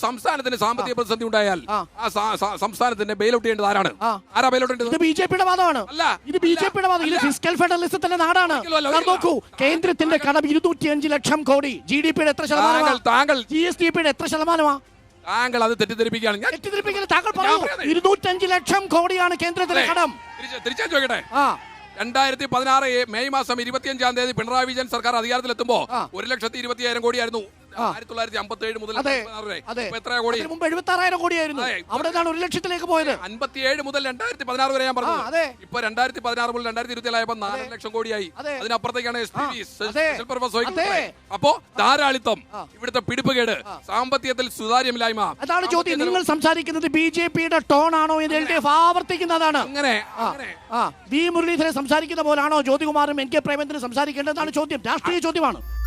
സംസ്ഥാനത്തിന് സാമ്പത്തിക പ്രതിസന്ധി ഉണ്ടായാൽ ആ. സംസ്ഥാനത്തിന്റെ ബെയിലൗട്ട് ചെയ്യേണ്ടത് ആരാണ്. ആരാ ബെയിലൗട്ട് ഇത് ചെയ്യേണ്ടത്? ബി ജെ പിയുടെ വാദമാണ്. അല്ല. ഇത് ബി ജെ പിയുടെ വാദം. ഇത് അല്ല. ഫിസിക്കൽ ഫെഡറലിസത്തിന്റെ നാടാണ്. നോക്കൂ കേന്ദ്രത്തിന്റെ കടം ഇരുന്നൂറ്റി അഞ്ച് ലക്ഷം കോടി. ജി ഡി പിയുടെ എത്ര ശതമാനമാണ് താങ്കൾ ജി എസ് ഡി പിയുടെ എത്ര ശതമാനമാണ് താങ്കൾ അത് തെറ്റിദ്ധരിപ്പിക്കുകയാണ്. ഞാൻ താങ്കൾ പറഞ്ഞു. ഇരുന്നൂറ്റഞ്ച് ലക്ഷം കോടിയാണ് കേന്ദ്രത്തിലെ കടം. തിരിച്ച് ചോദിക്കട്ടെ? രണ്ടായിരത്തി പതിനാറ് മെയ് മാസം ഇരുപത്തിയഞ്ചാം തീയതി പിണറായി വിജയൻ സർക്കാർ അധികാരത്തിലെത്തുമ്പോ. ഒരു ലക്ഷത്തി ഇരുപത്തിയായിരം കോടിയായിരുന്നു. ആയിരത്തി തൊള്ളായിരത്തി അമ്പത്തി ഏഴ് മുതൽ എത്ര കോടി? മുമ്പ് എഴുപത്തി ആറായിരം കോടിയായിരുന്നു. അവിടെ നിന്നാണ് ഒരു ലക്ഷത്തിലേക്ക് പോയത്. അൻപത്തിയേഴ് മുതൽ രണ്ടായിരത്തി പതിനാറ് വരെ ഞാൻ. പറഞ്ഞു ഇപ്പൊ രണ്ടായിരത്തി പതിനാറ് മുതൽ രണ്ടായിരത്തി ഇരുപത്തിയായപ്പോ നാല് ലക്ഷം കോടിയായി. അതിനപ്പുറത്തേക്കാണ്. അപ്പോ ധാരാളിത്തം. ഇവിടുത്തെ പിടിപ്പുകേട് സാമ്പത്തികത്തിൽ സുതാര്യമില്ലായ്മ അതാണ് ചോദ്യം. നിങ്ങൾ സംസാരിക്കുന്നത് ബി ജെ പിയുടെ ടോൺ ആണോ എന്ന് എൽ ഡി എഫ് ആവർത്തിക്കുന്നതാണ്. അങ്ങനെ വി മുരളീധരൻ സംസാരിക്കുന്ന പോലാണോ? ജ്യോതികുമാറും എൻ കെ പ്രേമേന്ദ്രൻ സംസാരിക്കേണ്ടതാണ് ചോദ്യം. രാഷ്ട്രീയ ചോദ്യമാണ്.